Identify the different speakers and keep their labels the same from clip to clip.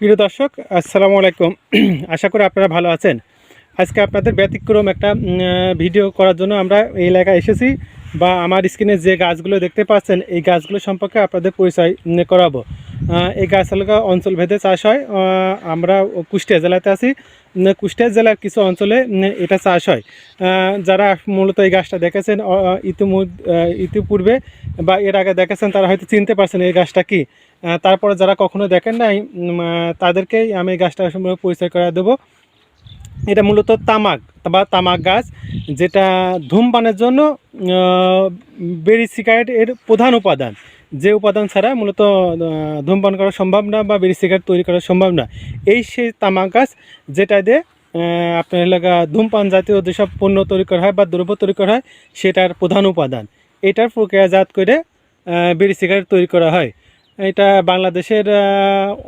Speaker 1: প্রিয় দর্শক, আসসালামু আলাইকুম। আশা করি আপনারা ভালো আছেন। আজকে আপনাদের ব্যতিক্রম একটা ভিডিও করার জন্য আমরা এই এলাকায় এসেছি বা আমার স্ক্রিনে যে গাছগুলো দেখতে পাচ্ছেন, এই গাছগুলো সম্পর্কে আপনাদের পরিচয় করাবো। এই গাছ এলাকা অঞ্চল ভেদে চাষ হয়। আমরা কুষ্টিয়া জেলাতে আছি। কুষ্টিয়া জেলার কিছু অঞ্চলে এটা চাষ হয়। যারা মূলত এই গাছটা দেখেছেন ইতিমধ্যে ইতিপূর্বে বা এর আগে দেখেছেন, তারা হয়তো চিনতে পারছেন এই গাছটা কি। তারপরে যারা কখনো দেখেন নাই তাদেরকেই আমি গাছটা সম্পর্কে পরিচয় করা দেবো। এটা মূলত তামাক বা তামাক গাছ, যেটা ধূমপানের জন্য বেরি সিগারেট এর প্রধান উপাদান। যে উপাদান ছাড়া মূলত ধূমপান করা সম্ভব না বা বেরি সিগারেট তৈরি করা সম্ভব না। এই সেই তামাক গাছ, যেটা দিয়ে আপনার এলাকা ধূমপান জাতীয় যেসব পণ্য তৈরি করা হয় বা দ্রব্য তৈরি করা হয়, সেটার প্রধান উপাদান। এটার প্রক্রিয়াজাত করে বিড়ি সিগারেট তৈরি করা হয়। এটা বাংলাদেশের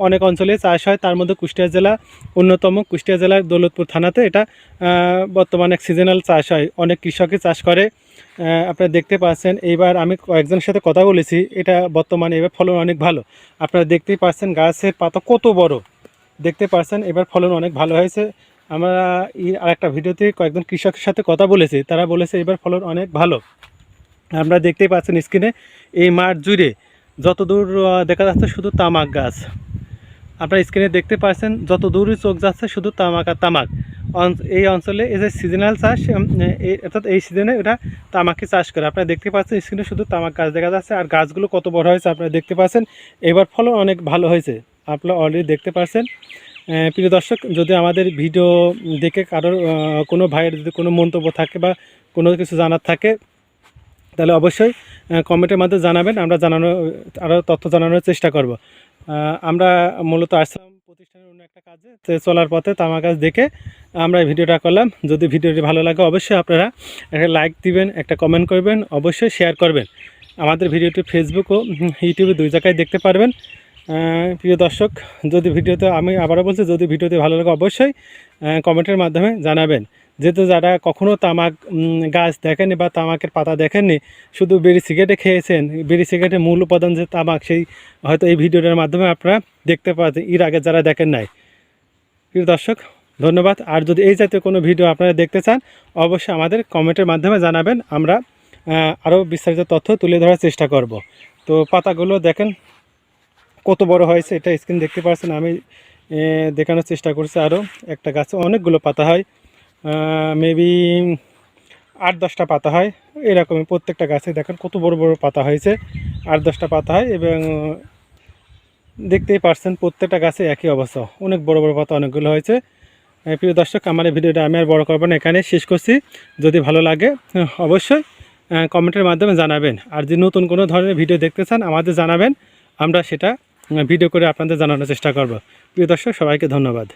Speaker 1: অনেক অঞ্চলে চাষ হয়। তার মধ্যে কুষ্টিয়া জেলা অন্যতম। কুষ্টিয়া জেলার দৌলতপুর থানাতে এটা বর্তমানে সিজনাল চাষ হয়। অনেক কৃষকই চাষ করে। আপনারা দেখতে পাচ্ছেন, এইবার আমি কয়েকজনের সাথে কথা বলেছি। এটা বর্তমানে এবার ফলন অনেক ভালো। আপনারা দেখতেই পাচ্ছেন, গাছের পাতা কত বড়। দেখতে পাচ্ছেন, এবার ফলন অনেক ভালো হয়েছে। আমরা আর একটা ভিডিওতে কয়েকজন কৃষকের সাথে কথা বলেছি। তারা বলেছে, এবার ফলন অনেক ভালো। আমরা দেখতেই পাচ্ছেন স্ক্রিনে এই মাঠ জুড়ে যত দূর দেখা যাচ্ছে শুধু তামাক গাছ। আপনারা স্ক্রিনে দেখতে পাচ্ছেন যত দূরই চোখ যাচ্ছে শুধু তামাক আর তামাক। এই অঞ্চলে এই যে সিজনাল চাষ অর্থাৎ এই সিজনে এটা তামাকই চাষ করে। আপনারা দেখতে পাচ্ছেন স্ক্রিনে শুধু তামাক গাছ দেখা যাচ্ছে আর গাছগুলো কত বড় হয়েছে আপনারা দেখতে পাচ্ছেন। এবার ফলন অনেক ভালো হয়েছে, আপনারা অলরেডি দেখতে পাচ্ছেন। প্রিয় দর্শক, যদি আমাদের ভিডিও দেখে কারোর কোনো ভাইয়ের যদি কোনো মন্তব্য থাকে বা কোনো কিছু জানার থাকে তাহলে অবশ্যই কমেন্টের মাধ্যমে জানাবেন, আমরা জানানো আরও তথ্য জানানোর চেষ্টা করব। আমরা মূলত আসলাম প্রতিষ্ঠানের অন্য একটা কাজে চলার পথে তামা গাছ দেখে আমরা এই ভিডিওটা করলাম। যদি ভিডিওটি ভালো লাগে, অবশ্যই আপনারা একটা লাইক দিবেন, একটা কমেন্ট করবেন, অবশ্যই শেয়ার করবেন। আমাদের ভিডিওটি ফেসবুক ও ইউটিউবে দুই জায়গায় দেখতে পারবেন। প্রিয় দর্শক, যদি ভিডিওতে, আমি আবারও বলছি, যদি ভিডিওতে ভালো লাগে, অবশ্যই কমেন্টের মাধ্যমে জানাবেন। যেহেতু যারা কখনও তামাক গাছ দেখেননি বা তামাকের পাতা দেখেননি, শুধু বিড়ি সিগারেটে খেয়েছেন, বিড়ি সিগারেটের মূল উপাদান যে তামাক, সেই হয়তো এই ভিডিওটার মাধ্যমে আপনারা দেখতে পাচ্ছেন এর আগে যারা দেখেন নাই। প্রিয় দর্শক, ধন্যবাদ। আর যদি এই জাতীয় কোনো ভিডিও আপনারা দেখতে চান, অবশ্যই আমাদের কমেন্টের মাধ্যমে জানাবেন, আমরা আরও বিস্তারিত তথ্য তুলে ধরার চেষ্টা করব। তো পাতাগুলো দেখেন, কত বড় হয়েছে, এটা স্ক্রিন দেখতে পাচ্ছেন, আমি দেখানোর চেষ্টা করছি আরও একটা গাছে, অনেকগুলো পাতা হয়। মেবি আট দশটা পাতা হয়। এরকমই প্রত্যেকটা গাছে দেখেন কত বড় বড় পাতা হয়েছে। আট দশটা পাতা হয় এবং দেখতেই পারছেন প্রত্যেকটা গাছে একই অবস্থা। অনেক বড় বড় পাতা অনেকগুলো হয়েছে। প্রিয় দর্শক, আমার এই ভিডিওটা আমি আর বড় করব না এখানে শেষ করছি। যদি ভালো লাগে অবশ্যই কমেন্টের মাধ্যমে জানাবেন। আর যদি নতুন কোনো ধরনের ভিডিও দেখতে চান, আমাদের জানাবেন। আমরা সেটা ভিডিও করে আপনাদের জানানোর চেষ্টা করব। প্রিয় দর্শক, সবাইকে ধন্যবাদ।